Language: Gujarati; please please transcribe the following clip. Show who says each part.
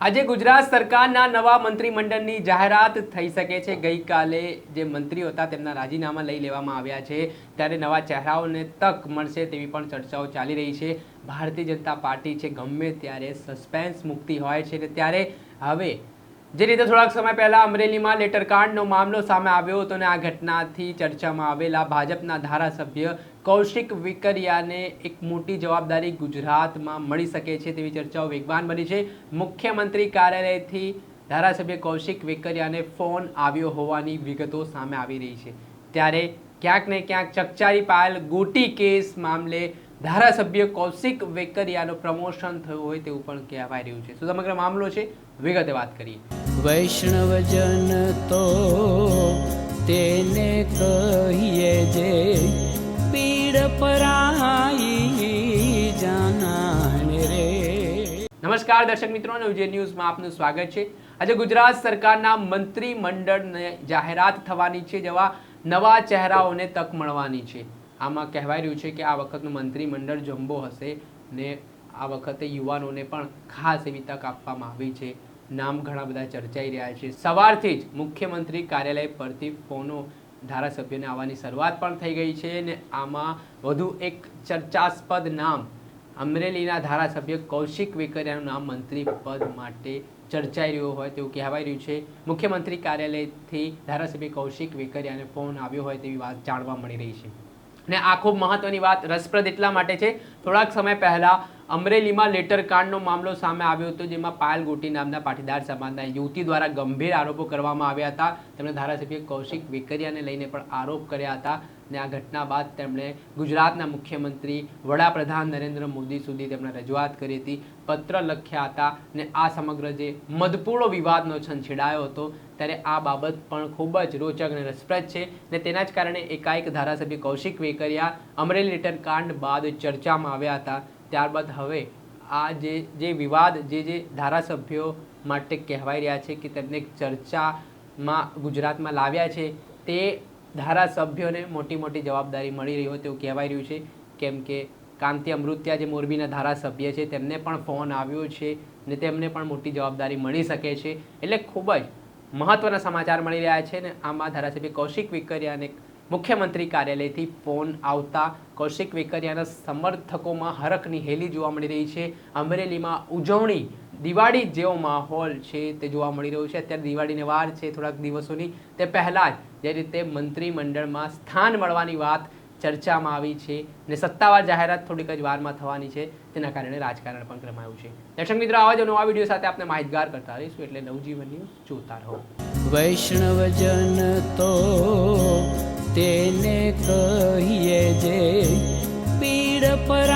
Speaker 1: આજે ગુજરાત સરકારના નવા મંત્રીમંડળની જાહેરાત થઈ શકે છે. ગઈકાલે જે મંત્રીઓ હતા તેમના રાજીનામા લઈ લેવામાં આવ્યા છે. ત્યારે નવા ચહેરાઓને તક મળશે તેવી પણ ચર્ચાઓ ચાલી રહી છે. ભારતીય જનતા પાર્ટી છે, ગમે ત્યારે સસ્પેન્સ મુક્તિ હોય છે ત્યારે હવે જે રીતે થોડાક સમય પહેલા અમરેલીમાં લેટરકાંડનો મામલો સામે આવ્યો હતો અને આ ઘટનાથી ચર્ચામાં આવેલા ભાજપના ધારાસભ્ય કૌશિક વિકરિયાને એક મોટી જવાબદારી ગુજરાતમાં મળી શકે છે તેવી ચર્ચાઓ વેગવાન બની છે. મુખ્યમંત્રી કાર્યાલયથી ધારાસભ્ય કૌશિક વિકરિયાને ફોન આવ્યો હોવાની વિગતો સામે આવી રહી છે. ત્યારે ક્યાંક ને ક્યાંક ચકચારી પાયેલ ગોટી કેસ મામલે ધારાસભ્ય કૌશિક વેકરિયાનું પ્રમોશન થયું હોય તેવું પણ કહેવાય રહ્યું છે. શું સમગ્ર મામલો છે વિગતે વાત કરીએ.
Speaker 2: વૈષ્ણવજન તો તેને કહીએ જે પીડ પરાઈ જાનાને રે.
Speaker 1: નમસ્કાર દર્શક મિત્રો વિજય ન્યૂઝમાં આપનું સ્વાગત છે. આજે ગુજરાત સરકારના મંત્રીમંડળને જાહેરાત થવાની છે જેવા નવા ચહેરાઓને તક મળવાની છે. આમાં કહેવાય રહ્યું છે કે આ વખતનું મંત્રીમંડળ જમ્બો હશે ને આ વખતે યુવાનોને પણ ખાસ એવી તક આપવામાં આવી છે. નામ ઘણા બધા ચર્ચાઈ રહ્યા છે. સવારથી જ મુખ્યમંત્રી કાર્યાલય પરથી ફોનો ધારાસભ્યોને આવવાની શરૂઆત પણ થઈ ગઈ છે ને આમાં વધુ એક ચર્ચાસ્પદ નામ અમરેલીના ધારાસભ્ય કૌશિક વેકરિયાનું નામ મંત્રી પદ માટે ચર્ચાઈ રહ્યું હોય તેવું કહેવાય રહ્યું છે. મુખ્યમંત્રી કાર્યાલયથી ધારાસભ્ય કૌશિક વેકરિયાને ફોન આવ્યો હોય તેવી વાત જાણવા મળી રહી છે. ને આ ખૂબ મહત્વની વાત રસપ્રદ એટલા માટે છે. થોડાક સમય પહેલા અમરેલીમાં લેટર કાંડનો મામલો સામે આવ્યો હતો, જેમાં પાયલ ગોટી નામના પાટીદાર સમાજના યુવતી દ્વારા ગંભીર આરોપો કરવામાં આવ્યા હતા. તેમણે ધારાસભ્ય કૌશિક વેકરિયાને લઈને પણ આરોપ કર્યા હતા ને આ ઘટના બાદ તેમણે ગુજરાતના મુખ્યમંત્રી, વડાપ્રધાન નરેન્દ્ર મોદી સુધી તેમણે રજૂઆત કરી હતી, પત્ર લખ્યા હતા ને આ સમગ્ર જે મધપૂળો વિવાદનો છંછેડાયો હતો ત્યારે આ બાબત પણ ખૂબ જ રોચક અને રસપ્રદ છે ને તેના જ કારણે એકાએક ધારાસભ્ય કૌશિક વેકરિયા અમરેલી લેટર કાંડ બાદ ચર્ચામાં આવ્યા હતા. ત્યારબાદ હવે આ જે જે વિવાદ, જે જે ધારાસભ્યો માટે કહેવાઈ રહ્યા છે કે તેમને ચર્ચામાં ગુજરાતમાં લાવ્યા છે, તે ધારાસભ્યોને મોટી મોટી જવાબદારી મળી રહી હોય તેવું કહેવાઈ રહ્યું છે. કેમ કે કાંતિ અમૃત્યા જે મોરબીના ધારાસભ્ય છે, તેમને પણ ફોન આવ્યો છે ને તેમને પણ મોટી જવાબદારી મળી શકે છે. એટલે ખૂબ જ મહત્ત્વના સમાચાર મળી રહ્યા છે ને આમાં ધારાસભ્ય કૌશિક વિકરિયાને મુખ્યમંત્રી કાર્યાલયથી ફોન આવતા કૌશિક વેકરિયાના સમર્થકોમાં હરખની હેલી જોવા મળી રહી છે. અમરેલીમાં ઉજવણી, દિવાળી જેવો માહોલ છે તે જોવા મળી રહ્યો છે. અત્યારે દિવાળીને વાર છે થોડાક દિવસોની. તે પહેલાં જ જે રીતે મંત્રીમંડળમાં સ્થાન મળવાની વાત ચર્ચામાં આવી છે ને સત્તાવાર જાહેરાત થોડીક જ વારમાં થવાની છે. તેના કારણે રાજકારણ પણ ક્રમાયું છે. દર્શક મિત્રો, આવા જ નવા વીડિયો સાથે આપણે માહિતગાર કરતા રહીશું. એટલે નવજીવન ન્યૂઝ જોતા રહો.
Speaker 2: વૈષ્ણવજન તો તેને કહીએ જે પીડ પરાઈ